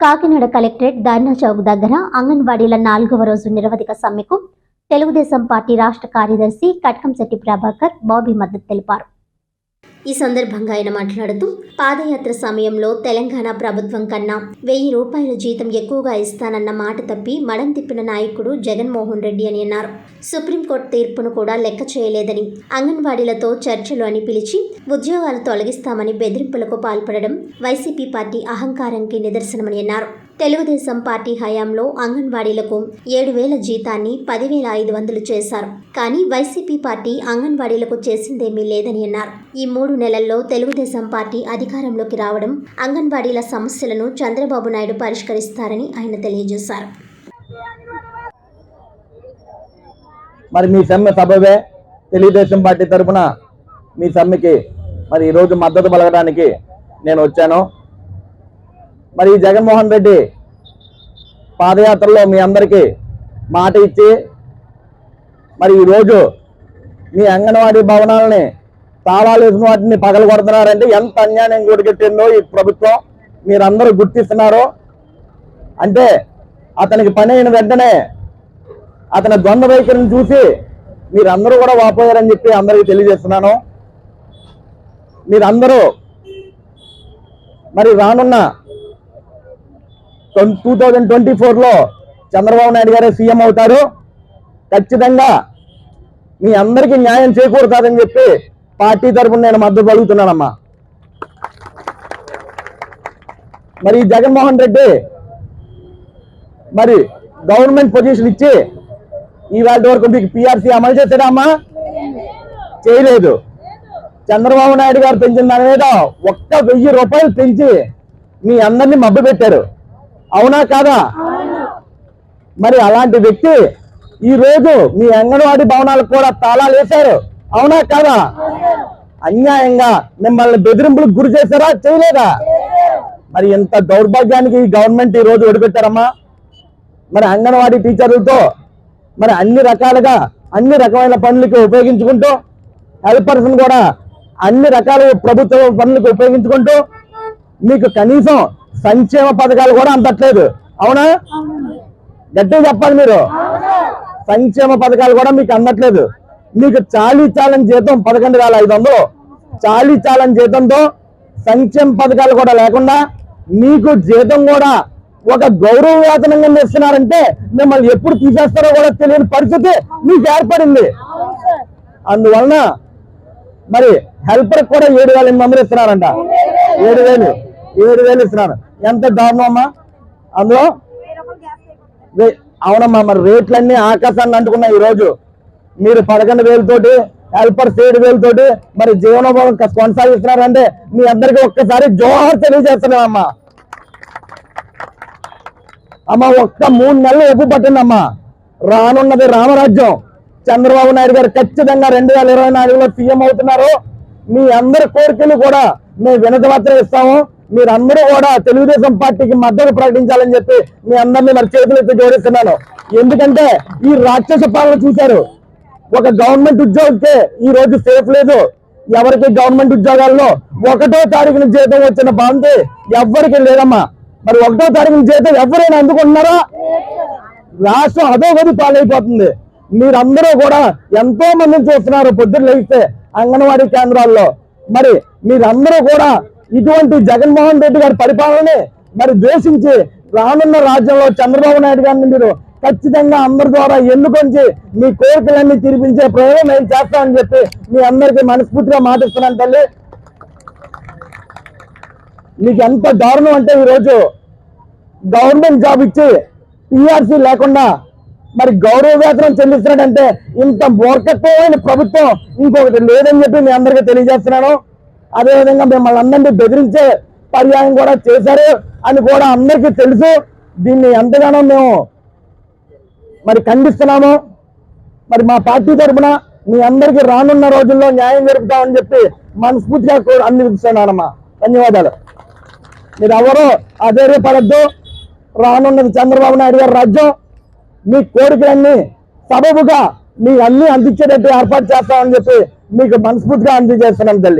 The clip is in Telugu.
కాకినాడ కలెక్టరేట్ ధర్నా చౌక్ దగ్గర అంగన్వాడీల నాలుగవ రోజు నిరవధిక సమ్మెకు తెలుగుదేశం పార్టీ రాష్ట్ర కార్యదర్శి కట్కంశెట్టి ప్రభాకర్ బాబీ మద్దతు తెలిపారు. ఈ సందర్భంగా ఆయన మాట్లాడుతూ పాదయాత్ర సమయంలో తెలంగాణ ప్రభుత్వం కన్నా వెయ్యి రూపాయల జీతం ఎక్కువగా ఇస్తానన్న మాట తప్పి మడం తిప్పిన నాయకుడు జగన్మోహన్ రెడ్డి అని అన్నారు. సుప్రీంకోర్టు తీర్పును కూడా లెక్క చేయలేదని అంగన్వాడీలతో చర్చలు అని పిలిచి ఉద్యోగాలు తొలగిస్తామని బెదిరింపులకు పాల్పడడం వైసీపీ పార్టీ అహంకారానికి నిదర్శనమని అన్నారు. తెలుగుదేశం పార్టీ హయాంలో అంగన్వాడీలకు ఏడు వేల జీతాన్ని పదివేల ఐదు వందలు చేశారు. కానీ వైసీపీ పార్టీ అంగన్వాడీలకు చేసిందేమీ లేదని అన్నారు. ఈ మూడు నెలల్లో తెలుగుదేశం పార్టీ అధికారంలోకి రావడం అంగన్వాడీల సమస్యలను చంద్రబాబు నాయుడు పరిష్కరిస్తారని ఆయన తెలియజేశారు. మరి మీ సమ్మె సభవే తెలుగుదేశం పార్టీ తరఫున మీ సమ్మెకి మరి ఈరోజు మద్దతు పలకడానికి నేను వచ్చాను. మరి జగన్మోహన్ రెడ్డి పాదయాత్రలో మీ అందరికీ మాట ఇచ్చి మరి ఈరోజు మీ అంగన్వాడీ భవనాలని తాళాలు వేసిన వాటిని పగలు కొడుతున్నారంటే ఎంత అన్యాయం కూడగట్టిందో ఈ ప్రభుత్వం మీరందరూ గుర్తిస్తున్నారు. అంటే అతనికి పని అయిన వెంటనే అతని ద్వంద్వ వైఖరిని చూసి మీరందరూ కూడా వాపోయారని చెప్పి అందరికీ తెలియజేస్తున్నాను. మీరందరూ మరి రానున్న టూ థౌజండ్ ట్వంటీ ఫోర్లో చంద్రబాబు నాయుడు గారే సీఎం అవుతారు. ఖచ్చితంగా మీ అందరికీ న్యాయం చేకూరుతాదని చెప్పి పార్టీ తరఫున నేను మద్దతు పలుకుతున్నానమ్మా మరి జగన్మోహన్ రెడ్డి మరి గవర్నమెంట్ పొజిషన్ ఇచ్చి ఇవాళ వరకు మీకు పిఆర్సీ అమలు చేశాడా అమ్మా? చేయలేదు. చంద్రబాబు నాయుడు గారు పెంచిన దాని మీద ఒక్క వెయ్యి రూపాయలు పెంచి మీ అందరినీ మబ్బు పెట్టారు. అవునా కాదా? మరి అలాంటి వ్యక్తి ఈ రోజు మీ అంగన్వాడీ భవనాలకు కూడా తాళాలు వేశారు. అవునా కాదా? అన్యాయంగా మిమ్మల్ని బెదిరింపులకు గురి చేశారా? చేయలేదా? మరి ఇంత దౌర్భాగ్యానికి ఈ గవర్నమెంట్ ఈ రోజు ఒడిపెట్టారమ్మా? మరి అంగన్వాడీ టీచర్లతో మరి అన్ని రకాలుగా అన్ని రకమైన పనులకి ఉపయోగించుకుంటూ హెల్పర్స్ కూడా అన్ని రకాల ప్రభుత్వ పనులకు ఉపయోగించుకుంటూ మీకు కనీసం సంక్షేమ పథకాలు కూడా అందట్లేదు. అవునా? గట్టిగా చెప్పాలి మీరు. సంక్షేమ పథకాలు కూడా మీకు అందట్లేదు. మీకు చాలీ చాలని జీతం పదకొండు వేల ఐదు వందలు. చాలీ చాలని జీతంతో సంక్షేమ పథకాలు కూడా లేకుండా మీకు జీతం కూడా ఒక గౌరవ వేతనంగా ఇస్తున్నారంటే మిమ్మల్ని ఎప్పుడు తీసేస్తారో కూడా తెలియని పరిస్థితి మీకు ఏర్పడింది. అందువలన మరి హెల్పర్ కూడా ఏడు వేల ఎనిమిది వందలు ఇస్తున్నారంట. ఏడు వేలు. ఏడు వేలు ఇస్తున్నారు. ఎంత దారుణం అమ్మా? అందులో అవునమ్మా మరి రేట్లన్నీ ఆకాశాన్ని అంటుకున్నాయి ఈ రోజు మీరు పదకొండు వేలతోటి హెల్పర్ ఏడు వేలతోటి మరి జీవనోపాధం కొనసాగిస్తున్నారంటే మీ అందరికీ ఒక్కసారి జోహార్ తెలియజేస్తున్నామమ్మా అమ్మ ఒక్క మూడు నెలలు ఎప్పు పట్టిందమ్మా. రానున్నది రామరాజ్యం. చంద్రబాబు నాయుడు గారు ఖచ్చితంగా రెండు వేల ఇరవై నాలుగులో సీఎం అవుతున్నారు. మీ అందరి కోరికలు కూడా మేము వినతపత్రం ఇస్తాము. మీరందరూ కూడా తెలుగుదేశం పార్టీకి మద్దతు ప్రకటించాలని చెప్పి మీ అందరినీ మరి చేతులెత్తి జోడిస్తున్నాను ఎందుకంటే ఈ రాక్షస పాలన చూశారు. ఒక గవర్నమెంట్ ఉద్యోగికి ఈ రోజు సేఫ్ లేదు. ఎవరికి గవర్నమెంట్ ఉద్యోగాల్లో ఒకటో తారీఖున జీతం వచ్చిన బాంతి ఎవ్వరికి లేదమ్మా. మరి ఒకటో తారీఖున జీతం ఎవరైనా అందుకుంటున్నారా? రాష్ట్రం అధోగతి పాలైపోతుంది. మీరందరూ కూడా ఎంతో మందిని చూస్తున్నారు పొద్దున్న లేస్తే అంగన్వాడీ కేంద్రాల్లో. మరి మీరందరూ కూడా ఇటువంటి జగన్మోహన్ రెడ్డి గారి పరిపాలనని మరి ద్వేషించి రానున్న రాజ్యంలో చంద్రబాబు నాయుడు గారిని మీరు ఖచ్చితంగా అందరి ద్వారా ఎన్నుకొంచి మీ కోరికలన్నీ తీర్పించే ప్రయోగం నేను చేస్తామని చెప్పి మీ అందరికీ మనస్ఫూర్తిగా మాటిస్తున్నాను తల్లి. మీకు ఎంత దారుణం అంటే ఈరోజు గవర్నమెంట్ జాబ్ ఇచ్చి పిఆర్సీ లేకుండా మరి గౌరవ వేతనం చెల్లిస్తున్నాడంటే ఇంత మూర్ఖత్వమైన ప్రభుత్వం ఇంకొకటి లేదని చెప్పి మీ అందరికీ తెలియజేస్తున్నాను. అదేవిధంగా మిమ్మల్ని అందరినీ బెదిరించే పర్యాయం కూడా చేశారు అని కూడా అందరికీ తెలుసు. దీన్ని ఎంతగానో మేము మరి ఖండిస్తున్నాము. మరి మా పార్టీ తరఫున మీ అందరికీ రానున్న రోజుల్లో న్యాయం జరుపుతామని చెప్పి మనస్ఫూర్తిగా అందిస్తున్నానమ్మా ధన్యవాదాలు. మీరు ఎవరో అధైర్యపడద్దు రానున్నది చంద్రబాబు నాయుడు గారి రాజ్యం. మీ కోరికలన్నీ సబబుగా మీ అన్ని అందించేటట్టు ఏర్పాటు చేస్తామని చెప్పి మీకు మనస్ఫూర్తిగా అందజేస్తున్నాను తల్లి.